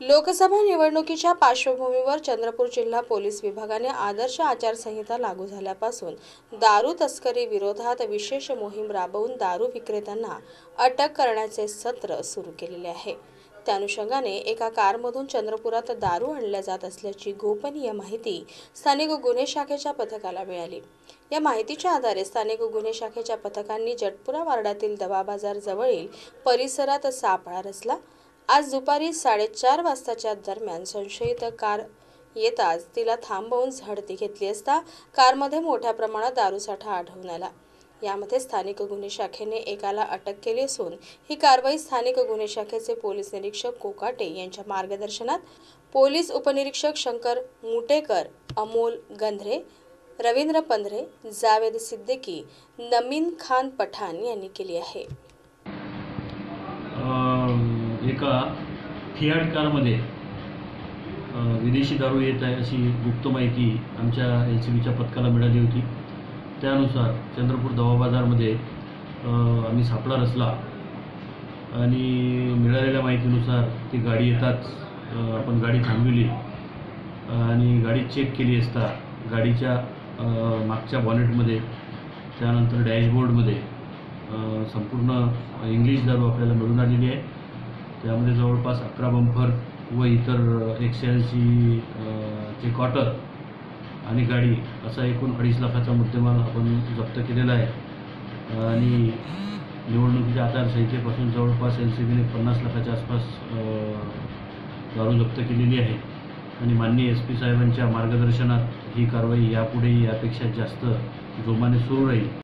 लोकसभा निवडणुकीच्या पार्श्वभूमीवर चंद्रपूर जिल्हा पोलीस विभागाने आदर्श आचारसंहिता लागू झाल्यापासून दारू तस्करी विरोधात विशेष मोहीम राबवून दारू विक्रेत्यांना अटक करण्याचे सत्र सुरू केलेले आहे. त्या अनुषंगाने एका कारमधून चंद्रपुरात दारू आणल्या जात असल्याची गोपनीय माहिती स्थानिक गुन्हे शाखेच्या पथकाला मिळाली. या माहितीच्या आधारे स्थानिक गुन्हे शाखेच्या पथकांनी जटपुरा वार्डातील दवा बाजार जवळील परिसरात सापळा रचला. आज दुपारी साडेचार वाजताच्या दरम्यान संशयित कार येताच तिला थांबवून झडती घेतली असता कारमध्ये मोठ्या प्रमाणात दारूसाठा आढळून आला. यामध्ये स्थानिक गुन्हे शाखेने एकाला अटक केली असून ही कारवाई स्थानिक गुन्हे शाखेचे पोलीस निरीक्षक कोकाटे यांच्या मार्गदर्शनात पोलीस उपनिरीक्षक शंकर मुटेकर अमोल गंधरे रवींद्र पंधरे जावेद सिद्दीकी नमीन खान पठाण यांनी केली आहे. एका फियाट कारमध्ये विदेशी दारू येत आहे अशी गुप्त माहिती आमच्या एल सी बीच्या पथकाला मिळाली होती. त्यानुसार चंद्रपूर दवा बाजारमध्ये आम्ही सापळा रचला आणि मिळालेल्या माहितीनुसार ती गाडी येताच आपण गाडी थांबविली आणि गाडी चेक केली असता गाडीच्या मागच्या बॉनेटमध्ये त्यानंतर डॅशबोर्डमध्ये संपूर्ण इंग्लिश दारू आपल्याला मिळून आलेली आहे. त्यामध्ये जवळपास अकरा बंपर व इतर एकशे ऐंशी चे कॉटर आणि गाडी असा एकूण अडीच लाखाचा मुद्देमाल आपण जप्त केलेला आहे. आणि निवडणुकीच्या आचारसंहितेपासून जवळपास एल सी बीने पन्नास लाखाच्या आसपास दारू जप्त केलेली आहे. आणि माननीय एस पी साहेबांच्या मार्गदर्शनात ही कारवाई यापुढेही यापेक्षा जास्त जोमाने सुरू राहील.